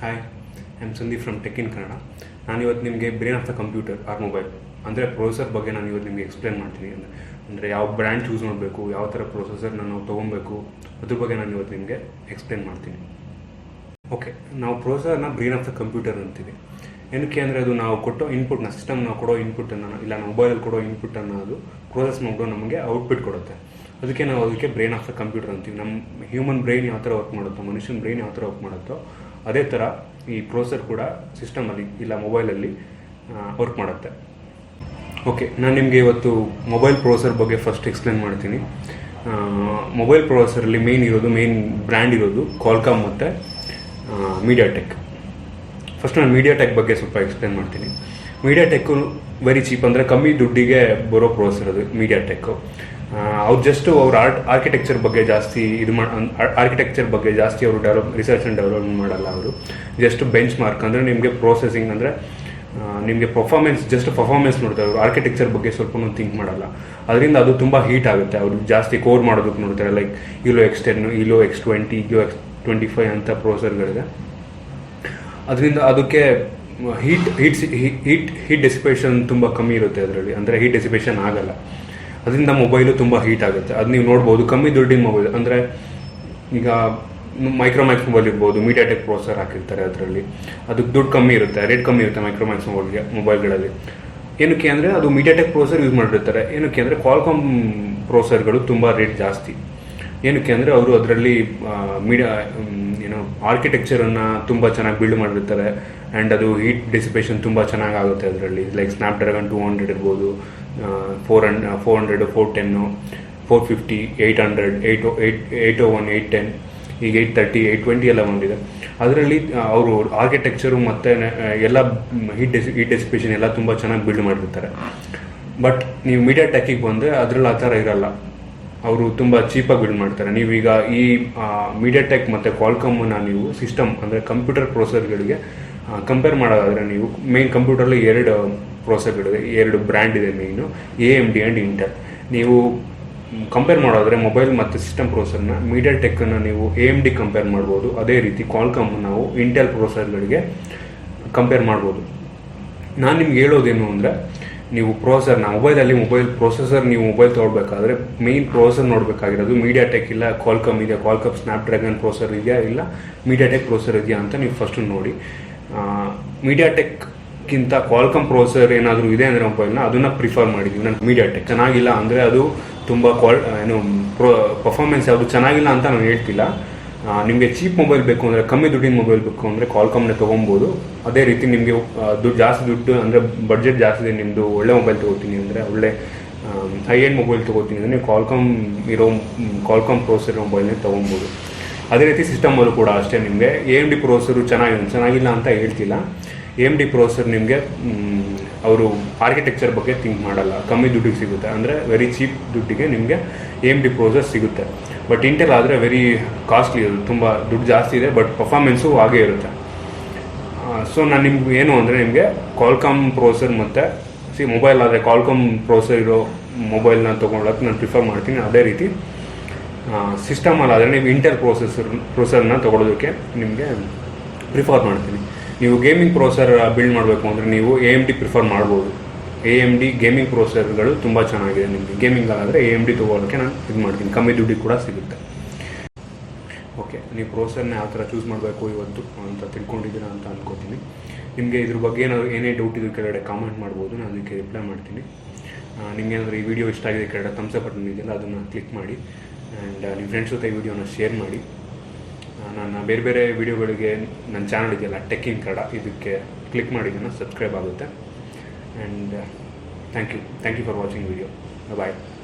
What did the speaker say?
Hi I Sandeep from tech in Kannada ನಾನು ಇವತ್ತು ನಿಮಗೆ brain of the computer or mobile ಅಂದರೆ processor ಬಗ್ಗೆ ನಾನು ಇವತ್ತು ನಿಮಗೆ ಎಕ್ಸ್ಪ್ಲೇನ್ ಮಾಡ್ತೀನಿ ಅಂದರೆ ಅಂದರೆ ಯಾವ ಬ್ರ್ಯಾಂಡ್ ಚೂಸ್ ಮಾಡಬೇಕು, ಯಾವ ಥರ ಪ್ರೊಸೆಸರ್ನ ನಾವು ತೊಗೊಬೇಕು, ಅದ್ರ ಬಗ್ಗೆ ನಾನು ಇವತ್ತು ನಿಮಗೆ ಎಕ್ಸ್ಪ್ಲೇನ್ ಮಾಡ್ತೀನಿ. ಓಕೆ ನಾವು ಪ್ರೊಸೆಸರ್ನ ಬ್ರೇನ್ ಆಫ್ ದ ಕಂಪ್ಯೂಟರ್ ಅಂತೀವಿ. ಏನಕ್ಕೆ ಅಂದರೆ ಅದು ನಾವು ಕೊಟ್ಟೋ ಇನ್ಪುಟ್ನ ಸಿಸ್ಟಮ್ ನಾವು ಕೊಡೋ ಇನ್ಪುಟನ್ನು ಇಲ್ಲ ಮೊಬೈಲಲ್ಲಿ ಕೊಡೋ ಇನ್ಪುಟನ್ನು ಅದು ಪ್ರೊಸೆಸ್ ಮಾಡಿಬಿಟ್ಟು ನಮಗೆ ಔಟ್ಪುಟ್ ಕೊಡುತ್ತೆ. ಅದಕ್ಕೆ ನಾವು ಅದಕ್ಕೆ ಬ್ರೈನ್ ಆಫ್ ದ ಕಂಪ್ಯೂಟರ್ ಅಂತೀವಿ. ನಮ್ಮ ಹ್ಯೂಮನ್ ಬ್ರೈನ್ ಯಾವ ಥರ ವರ್ಕ್ ಮಾಡುತ್ತೋ, ಮನುಷ್ಯನ ಬ್ರೈನ್ ಯಾವ ಥರ ವರ್ಕ್ ಮಾಡುತ್ತೋ ಅದೇ ಥರ ಈ ಪ್ರೊಸೆಸರ್ ಕೂಡ ಸಿಸ್ಟಮಲ್ಲಿ ಇಲ್ಲ ಮೊಬೈಲಲ್ಲಿ ವರ್ಕ್ ಮಾಡುತ್ತೆ. ಓಕೆ ನಾನು ನಿಮಗೆ ಇವತ್ತು ಮೊಬೈಲ್ ಪ್ರೊಸೆಸರ್ ಬಗ್ಗೆ ಫಸ್ಟ್ ಎಕ್ಸ್ಪ್ಲೇನ್ ಮಾಡ್ತೀನಿ. ಮೊಬೈಲ್ ಪ್ರೊಸೆಸರಲ್ಲಿ ಮೇನ್ ಇರೋದು ಮೇನ್ ಬ್ರ್ಯಾಂಡ್ ಇರೋದು ಕಾಲ್ಕಾಮ್ ಮತ್ತು ಮೀಡಿಯಾಟೆಕ್ ಫಸ್ಟ್ ನಾನು ಮೀಡಿಯಾಟೆಕ್ ಬಗ್ಗೆ ಸ್ವಲ್ಪ ಎಕ್ಸ್ಪ್ಲೇನ್ ಮಾಡ್ತೀನಿ. ಮೀಡಿಯಾಟೆಕ್ಕು ವೆರಿ ಚೀಪ್ ಅಂದರೆ ಕಮ್ಮಿ ದುಡ್ಡಿಗೆ ಬರೋ ಪ್ರೊಸೆಸರ್ ಅದು ಮೀಡಿಯಾಟೆಕ್ಕು ಅವ್ರು ಜಸ್ಟ್ ಅವ್ರ ಆರ್ಟ್ ಆರ್ಕಿಟೆಕ್ಚರ್ ಬಗ್ಗೆ ಜಾಸ್ತಿ ಇದು ಆರ್ಕಿಟೆಕ್ಚರ್ ಬಗ್ಗೆ ಜಾಸ್ತಿ ಅವರು ಡೆವಲಪ್ ರಿಸರ್ಚ್ ಆ್ಯಂಡ್ ಡೆವಲಪ್ಮೆಂಟ್ ಮಾಡಲ್ಲ ಅವರು. ಜಸ್ಟ್ ಬೆಂಚ್ ಮಾರ್ಕ್ ಅಂದರೆ ನಿಮಗೆ ಪ್ರೋಸೆಸಿಂಗ್ ಅಂದರೆ ನಿಮಗೆ ಪರ್ಫಾರ್ಮೆನ್ಸ್ ಜಸ್ಟ್ ಪರ್ಫಾರ್ಮೆನ್ಸ್ ನೋಡ್ತಾರೆ ಅವರು. ಆರ್ಕಿಟೆಕ್ಚರ್ ಬಗ್ಗೆ ಸ್ವಲ್ಪ ಥಿಂಕ್ ಮಾಡಲ್ಲ. ಅದರಿಂದ ಅದು ತುಂಬ ಹೀಟ್ ಆಗುತ್ತೆ. ಅವರು ಜಾಸ್ತಿ ಕೋರ್ ಮಾಡೋದಕ್ಕೆ ನೋಡ್ತಾರೆ. Like Helio X ten Helio X twenty Helio X twenty five ಅಂತ ಪ್ರೋಸರ್ಗಳಿದೆ ಅದರಿಂದ ಅದಕ್ಕೆ heat heat heat heat dissipation ತುಂಬ ಕಮ್ಮಿ ಇರುತ್ತೆ ಅದರಲ್ಲಿ. ಅಂದರೆ ಹೀಟ್ ಡೆಸಿಪೇಷನ್ ಆಗಲ್ಲ. ಅದರಿಂದ ಮೊಬೈಲು ತುಂಬ ಹೀಟ್ ಆಗುತ್ತೆ. ಅದು ನೀವು ನೋಡ್ಬೋದು, ಕಮ್ಮಿ ದುಡ್ಡಿನ ಮೊಬೈಲ್ ಅಂದರೆ ಈಗ ಮೈಕ್ರೋಮ್ಯಾಕ್ಸ್ ಮೊಬೈಲ್ ಇರ್ಬೋದು ಮೀಡಿಯಾಟೆಕ್ ಪ್ರೋಸರ್ ಹಾಕಿರ್ತಾರೆ ಅದರಲ್ಲಿ. ಅದಕ್ಕೆ ದುಡ್ಡು ಕಮ್ಮಿ ಇರುತ್ತೆ ರೇಟ್ ಕಮ್ಮಿ ಇರುತ್ತೆ ಮೈಕ್ರೋಮ್ಯಾಕ್ಸ್ ಮೊಬೈಲ್ಗೆ ಮೊಬೈಲ್ಗಳಲ್ಲಿ ಏನಕ್ಕೆ ಅಂದರೆ ಅದು ಮೀಡಿಯಾಟೆಕ್ ಪ್ರೋಸರ್ ಯೂಸ್ ಮಾಡಿರ್ತಾರೆ. ಏನಕ್ಕೆ ಅಂದರೆ ಕ್ವಾಲ್ಕಾಮ್ ಪ್ರೋಸರ್ಗಳು ತುಂಬ ರೇಟ್ ಜಾಸ್ತಿ. ಏನಕ್ಕೆ ಅಂದರೆ ಅವರು ಅದರಲ್ಲಿ ಮೀಡಿಯಾ ಏನೋ ಆರ್ಕಿಟೆಕ್ಚರನ್ನು ತುಂಬ ಚೆನ್ನಾಗಿ ಬಿಲ್ಡ್ ಮಾಡಿರ್ತಾರೆ ಆ್ಯಂಡ್ ಅದು ಹೀಟ್ ಡಿಸಿಪೇಷನ್ ತುಂಬ ಚೆನ್ನಾಗಿ ಆಗುತ್ತೆ ಅದರಲ್ಲಿ. Like Snapdragon two hundred ಇರ್ಬೋದು four hundred four hundred four ten four fifty eight hundred eight eight eight one eight ten ಈಗ ಏಯ್ಟ್ ತರ್ಟಿ ಏಯ್ಟ್ ಟ್ವೆಂಟಿ ಎಲ್ಲ ಬಂದಿದೆ. ಅದರಲ್ಲಿ ಅವರು ಆರ್ಕಿಟೆಕ್ಚರು ಮತ್ತು ಎಲ್ಲ ಹೀಟ್ ಡೆಸಿ ಹೀಟ್ ಡೆಸಿಪೇಷನ್ ಎಲ್ಲ ತುಂಬ ಚೆನ್ನಾಗಿ ಬಿಲ್ಡ್ ಮಾಡಿರ್ತಾರೆ ಬಟ್ ನೀವು ಮೀಡಿಯಾ ಟೆಕ್ಕಿಗೆ ಬಂದರೆ ಅದರಲ್ಲಿ ಆ ಥರ ಇರಲ್ಲ. ಅವರು ತುಂಬ ಚೀಪಾಗಿ ಬಿಲ್ಡ್ ಮಾಡ್ತಾರೆ. ನೀವೀಗ ಈ ಮೀಡಿಯಾ ಮೀಡಿಯಾಟೆಕ್ ಮತ್ತು ಕ್ವಾಲ್ಕಮ್ಮನ್ನ ನೀವು ಸಿಸ್ಟಮ್ ಅಂದರೆ ಕಂಪ್ಯೂಟರ್ ಪ್ರೊಸೆಸರ್ಗಳಿಗೆ ಕಂಪೇರ್ ಮಾಡೋದಾದರೆ ನೀವು ಮೇನ್ ಕಂಪ್ಯೂಟರಲ್ಲಿ ಎರಡು ಪ್ರೊಸೆಸರ್ಗಳಿದೆ ಎರಡು ಬ್ರ್ಯಾಂಡ್ ಇದೆ main A M D and Intel ನೀವು ಕಂಪೇರ್ ಮಾಡೋದ್ರೆ ಮೊಬೈಲ್ ಮತ್ತು ಸಿಸ್ಟಮ್ ಪ್ರೋಸರ್ನ ಮೀಡಿಯಾಟೆಕ್ಕನ್ನು ನೀವು ಎ ಎಂ ಡಿ ಕಂಪೇರ್ ಮಾಡ್ಬೋದು. ಅದೇ ರೀತಿ ಕ್ವಾಲ್ಕಮ್ ನಾವು ಇಂಟೆಲ್ ಪ್ರೊಸೆಸರ್ಗಳಿಗೆ ಕಂಪೇರ್ ಮಾಡ್ಬೋದು. ನಾನು ನಿಮ್ಗೆ ಹೇಳೋದೇನು ಅಂದರೆ ನೀವು ಪ್ರೋಸರ್ನ ಮೊಬೈಲಲ್ಲಿ ಮೊಬೈಲ್ ಪ್ರೊಸೆಸರ್ ನೀವು ಮೊಬೈಲ್ ತೊಗೊಳ್ಬೇಕಾದ್ರೆ ಮೇಯ್ನ್ ಪ್ರೊಸೆಸರ್ ನೋಡಬೇಕಾಗಿರೋದು ಮೀಡಿಯಾಟೆಕ್ ಇಲ್ಲ ಕ್ವಾಲ್ಕಮ್ ಇದೆಯಾ? ಕಾಲ್ಕಮ್ ಸ್ನ್ಯಾಪ್ ಡ್ರ್ಯಾಗನ್ ಪ್ರೊಸೆಸರ್ ಇದೆಯಾ? ಇಲ್ಲ ಮೀಡಿಯಾಟೆಕ್ ಪ್ರೊಸೆಸರ್ ಇದೆಯಾ ಅಂತ ನೀವು ಫಸ್ಟು ನೋಡಿ. ಮೀಡಿಯಾಟೆಕ್ಗಿಂತ ಕ್ವಾಲ್ಕಮ್ ಪ್ರೊಸೆಸರ್ ಏನಾದರೂ ಇದೆ ಅಂದರೆ ಮೊಬೈಲ್ನ ಅದನ್ನು ಪ್ರಿಫರ್ ಮಾಡಿದ್ದೀವಿ ನಾನು ಮೀಡಿಯಾಟೆಕ್ ಚೆನ್ನಾಗಿಲ್ಲ ಅಂದರೆ ಅದು ತುಂಬ ಕ್ವಾಲ್ ಏನು ಪ್ರೊ ಪರ್ಫಾರ್ಮೆನ್ಸ್ ಯಾವುದು ಚೆನ್ನಾಗಿಲ್ಲ ಅಂತ ನಾನು ಹೇಳ್ತಿಲ್ಲ. ನಿಮಗೆ ಚೀಪ್ ಮೊಬೈಲ್ ಬೇಕು ಅಂದರೆ, ಕಮ್ಮಿ ದುಡ್ಡಿನ ಮೊಬೈಲ್ ಬೇಕು ಅಂದರೆ ಕಾಲ್ಕಾಮ್ನ ತೊಗೊಬೋದು. ಅದೇ ರೀತಿ ನಿಮಗೆ ದುಡ್ಡು ಜಾಸ್ತಿ ದುಡ್ಡು ಅಂದರೆ ಬಡ್ಜೆಟ್ ಜಾಸ್ತಿ ಇದೆ ನಿಮ್ಮದು ಒಳ್ಳೆ ಮೊಬೈಲ್ ತೊಗೋತೀನಿ ಅಂದರೆ, ಒಳ್ಳೆ ಹೈ ಎಂಡ್ ಮೊಬೈಲ್ ತೊಗೋತೀನಿ ಅಂದರೆ, ನೀವು ಕ್ವಾಲ್ಕಾಮ್ ಇರೋ ಕಾಲ್ಕಾಮ್ ಪ್ರೋಸರ್ ಮೊಬೈಲ್ನೇ ತೊಗೊಬೋದು. ಅದೇ ರೀತಿ ಸಿಸ್ಟಮಲ್ಲೂ ಕೂಡ ಅಷ್ಟೇ ನಿಮಗೆ. ಎ ಎಂ ಡಿ ಪ್ರೋಸರು ಚೆನ್ನಾಗಿ, ಚೆನ್ನಾಗಿಲ್ಲ ಅಂತ ಹೇಳ್ತಿಲ್ಲ. ಎ ಎಂ ಡಿ ಪ್ರೋಸರ್ ನಿಮಗೆ ಅವರು ಆರ್ಕಿಟೆಕ್ಚರ್ ಬಗ್ಗೆ ಥಿಂಕ್ ಮಾಡಲ್ಲ. ಕಮ್ಮಿ ದುಡ್ಡಿಗೆ ಸಿಗುತ್ತೆ. ಅಂದರೆ ವೆರಿ ಚೀಪ್ ದುಡ್ಡಿಗೆ ನಿಮಗೆ ಎ ಎಂ ಡಿ ಪ್ರೋಸರ್ ಸಿಗುತ್ತೆ. ಬಟ್ ಇಂಟೆಲ್ ಆದರೆ ವೆರಿ ಕಾಸ್ಟ್ಲಿ ಅದು ತುಂಬ ದುಡ್ಡು ಜಾಸ್ತಿ ಇದೆ ಬಟ್ ಪರ್ಫಾರ್ಮೆನ್ಸು ಹಾಗೇ ಇರುತ್ತೆ. ಸೊ ನಾನು ನಿಮ್ಗೆ ಏನು ಅಂದರೆ ನಿಮಗೆ ಕಾಲ್ಕಾಮ್ ಪ್ರೋಸರ್ ಮತ್ತು ಸಿ ಮೊಬೈಲ್ ಆದರೆ ಕಾಲ್ಕಾಮ್ ಪ್ರೋಸರ್ ಇರೋ ಮೊಬೈಲ್ನ ತೊಗೊಳಕ್ಕೆ ನಾನು ಪ್ರಿಫರ್ ಮಾಡ್ತೀನಿ ಅದೇ ರೀತಿ. ಸಿಸ್ಟಮಲ್ಲಿ ಆದರೆ ನೀವು ಇಂಟರ್ ಪ್ರೋಸೆಸರ್ ಪ್ರೋಸರ್ನ ತೊಗೊಳೋದಕ್ಕೆ ನಿಮಗೆ ಪ್ರಿಫರ್ ಮಾಡ್ತೀನಿ. ನೀವು ಗೇಮಿಂಗ್ ಪ್ರೋಸರ್ ಬಿಲ್ಡ್ ಮಾಡಬೇಕು ಅಂದರೆ ನೀವು ಎ ಎಂ ಡಿ ಪ್ರಿಫರ್ ಮಾಡ್ಬೋದು. ಎ ಎಂ ಡಿ ಗೇಮಿಂಗ್ ಪ್ರೊಸೆಸರ್ಗಳು ತುಂಬ ಚೆನ್ನಾಗಿದೆ ನಿಮಗೆ. ಗೇಮಿಂಗ್ ಆದರೆ ಎ ಎಂ ಡಿ ತೊಗೊಳಕ್ಕೆ ನಾನು ಇದು ಮಾಡ್ತೀನಿ. ಕಮ್ಮಿ ದುಡ್ಡಿಗೆ ಕೂಡ ಸಿಗುತ್ತೆ. ಓಕೆ ನೀವು ಪ್ರೊಸೆಸರ್ನ ಯಾವ ಥರ ಚೂಸ್ ಮಾಡಬೇಕು ಇವತ್ತು ಅಂತ ತಿಳ್ಕೊಂಡಿದ್ದೀರಾ ಅಂತ ಅಂದ್ಕೋತೀನಿ ನಿಮಗೆ ಇದ್ರ ಬಗ್ಗೆ ಏನಾದ್ರು ಏನೇ ಡೌಟ್ ಇದ್ರೆ ಕೆಳಗಡೆ ಕಾಮೆಂಟ್ ಮಾಡ್ಬೋದು, ನಾನು ಅದಕ್ಕೆ ರಿಪ್ಲೈ ಮಾಡ್ತೀನಿ. ನಿಮ್ಗೆ ಏನಾದರೂ ಈ ವಿಡಿಯೋ ಇಷ್ಟ ಆಗಿದೆ ಕೆಳಗಡೆ ತಮ್ಸ ಬಟನ್ ಇದೆಯಲ್ಲ, ಅದನ್ನು ಕ್ಲಿಕ್ ಮಾಡಿ. ಆ್ಯಂಡ್ ನಿಮ್ಮ ಫ್ರೆಂಡ್ಸ್ ಜೊತೆ ಈ ವಿಡಿಯೋನ ಶೇರ್ ಮಾಡಿ. ನನ್ನ ಬೇರೆ ಬೇರೆ ವಿಡಿಯೋಗಳಿಗೆ ನನ್ನ ಚಾನಲ್ ಇದೆಯಲ್ಲ ಟೆಕ್ಕಿಂಗ್ ಕನ್ನಡ ಇದಕ್ಕೆ ಕ್ಲಿಕ್ ಮಾಡಿದ್ದನ್ನು ಸಬ್ಸ್ಕ್ರೈಬ್ ಆಗುತ್ತೆ. and uh, thank you. Thank you for watching video. Bye bye